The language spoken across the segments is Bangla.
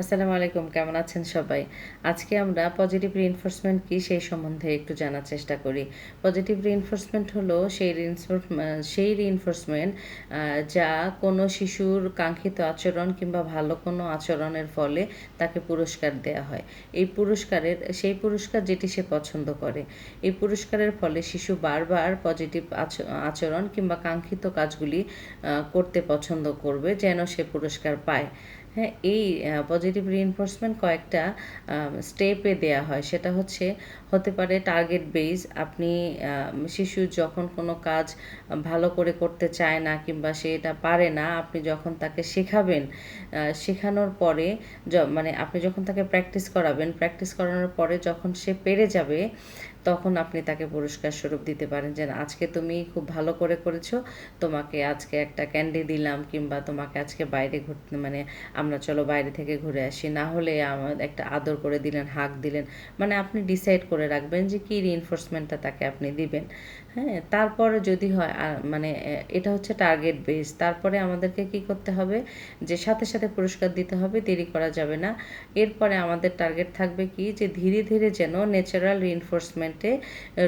আসসালামু আলাইকুম, কেমন আছেন সবাই? আজকে আমরা পজিটিভ রিইনফোর্সমেন্ট কি সেই সম্বন্ধে একটু জানার চেষ্টা করি। পজিটিভ রিইনফোর্সমেন্ট হলো সেই সেই রিইনফোর্সমেন্ট যা কোনো শিশুর কাঙ্ক্ষিত আচরণ কিংবা ভালো কোনো আচরণের ফলে তাকে পুরস্কার দেয়া হয়। এই পুরস্কারের সেই পুরস্কার যেটি সে পছন্দ করে। এই পুরস্কারের ফলে শিশু বারবার পজিটিভ আচরণ কিংবা কাঙ্ক্ষিত কাজগুলি করতে পছন্দ করবে যেন সে পুরস্কার পায়। হ্যাঁ এই পজিটিভ রিইনফোর্সমেন্ট কয়েকটা স্টেপে দেয়া হয়। সেটা হচ্ছে, হতে পারে টার্গেট বেস আপনি শিশু যখন কোনো কাজ ভালো করে করতে চায় না কিংবা সে এটা পারে না, আপনি যখন তাকে শেখাবেন শেখানোর পরে মানে আপনি যখন তাকে প্র্যাকটিস করাবেন প্র্যাকটিস করানোর পরে যখন সে পেরে যাবে তখন আপনি তাকে পুরস্কার স্বরূপ দিতে পারেন যে আজকে তুমি খুব ভালো করে করেছ, তোমাকে আজকে একটা ক্যান্ডি দিলাম কিংবা তোমাকে আজকে বাইরে ঘুরতে মানে আমরা চলো বাইরে থেকে ঘুরে আসি। না হলে আমার একটা আদর করে দিলেন হাক দিলেন। মানে আপনি ডিসাইড করে রাখবেন যে কী রিইনফোর্সমেন্টটা তাকে আপনি দিবেন। হ্যাঁ তারপরে যদি হয় মানে এটা হচ্ছে টার্গেট বেস তারপরে আমাদেরকে কি করতে হবে? যে সাথে সাথে পুরস্কার দিতে হবে, দেরি করা যাবে না। এরপরে আমাদের টার্গেট থাকবে কি? যে ধীরে ধীরে যেন ন্যাচারাল রিইনফোর্সমেন্টে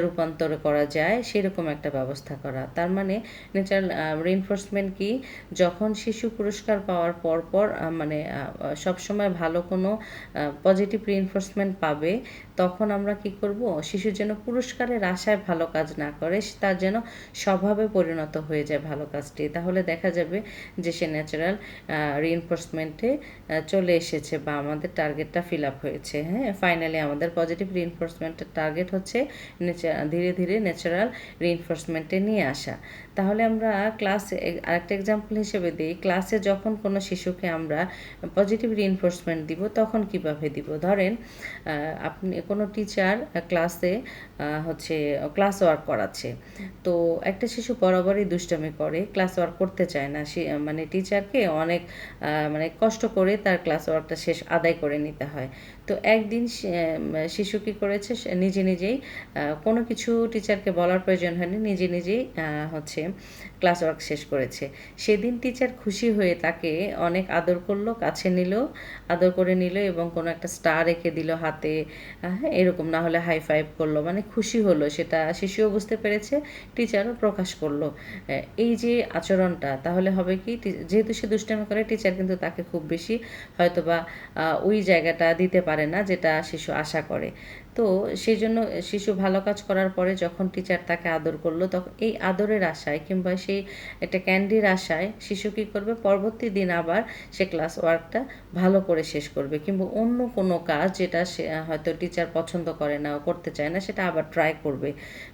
রূপান্তর করা যায়, সেরকম একটা ব্যবস্থা করা। তার মানে ন্যাচারাল রিইনফোর্সমেন্ট কি? যখন শিশু পুরস্কার পাওয়ার পর পর মানে সবসময় ভালো কোনো পজিটিভ রিইনফোর্সমেন্ট পাবে, তখন আমরা কি করব? শিশু যেন পুরস্কারের আশায় ভালো কাজ না করে তার যেন স্বভাবে পরিণত হয়ে যায় ভালো কাজটি। তাহলে দেখা যাবে যে সে ন্যাচারাল রিইনফোর্সমেন্টে চলে এসেছে বা আমাদের টার্গেটটা ফিল আপ হয়েছে। হ্যাঁ ফাইনালি আমাদের পজিটিভ রিইনফোর্সমেন্টের টার্গেট হচ্ছে ধীরে ধীরে ন্যাচারাল রিইনফোর্সমেন্টে নিয়ে আসা। তাহলে আমরা ক্লাসে আরেকটা এক্সাম্পল হিসেবে দিই। ক্লাসে যখন কোনো শিশুকে আমরা পজিটিভ রিইনফোর্সমেন্ট দিব, তখন কীভাবে দিব? ধরেন আপনি কোনো টিচার ক্লাসে হচ্ছে ক্লাস ওয়ার্ক করাচ্ছে। তো একটা শিশু বরাবরই দুষ্টামি করে ক্লাস ওয়ার্ক করতে চায় না। সে মানে টিচারকে অনেক মানে কষ্ট করে তার ক্লাস ওয়ার্কটা শেষ আদায় করে নিতে হয়। তো একদিন শিশু কী করেছে? নিজে নিজেই কোনো কিছু টিচারকে বলার প্রয়োজন হয়নি, নিজে নিজেই হচ্ছে ক্লাস ওয়ার্ক শেষ করেছে। সেদিন টিচার খুশি হয়ে তাকে অনেক আদর করল, কাছে নিল, আদর করে নিল এবং কোনো একটা স্টার রেখে দিল হাতে হ্যাঁ এরকম না হলে হাই ফাইভ করল মানে খুশি হলো, সেটা শিশুও বুঝতে পেরেছে টিচারও প্রকাশ করল। এই যে আচরণটা, তাহলে হবে কি যেহেতু সে দুষ্টামি করে টিচার কিন্তু তাকে খুব বেশি হয়তোবা ওই জায়গাটা দিতে পারে না যেটা শিশু আশা করে। তো সেই জন্য শিশু ভালো কাজ করার পরে যখন টিচার তাকে আদর করল তখন এই আদরের আশায় কিংবা সেই একটা ক্যান্ডির আশায় শিশু কী করবে? পরবর্তী দিন আবার সে ক্লাস ওয়ার্কটা ভালো করে শেষ করবে কিংবা অন্য কোনো কাজ যেটা সে হয়তো টিচার পছন্দ করে না, করতে চায় না, সেটা আবার ট্রাই করবে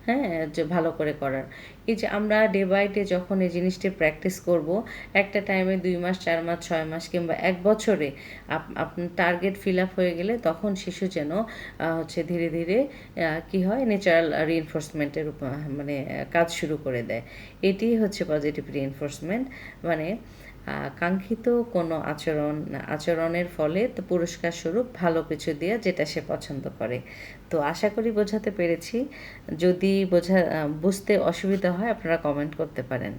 হ্যাঁ যে ভালো করে করার। এই যে আমরা ডে বাই ডে যখন এই জিনিসটি প্র্যাকটিস করব, একটা টাইমে দুই মাস, চার মাস, ছয় মাস কিংবা এক বছরে আপনার টার্গেট ফিল আপ হয়ে গেলে তখন শিশু যেন হচ্ছে ধীরে ধীরে কি হয় ন্যাচারাল রিএনফোর্সমেন্টের মানে কাজ শুরু করে দেয়। এটি হচ্ছে পজিটিভ রিএনফোর্সমেন্ট মানে কাঙ্ক্ষিত কোনো আচরণ, আচরণের ফলে তো পুরস্কার স্বরূপ ভালো কিছু দেওয়া যেটা সে পছন্দ করে। তো আশা করি বোঝাতে পেরেছি। যদি বোঝা বুঝতে অসুবিধা হয় আপনারা কমেন্ট করতে পারেন।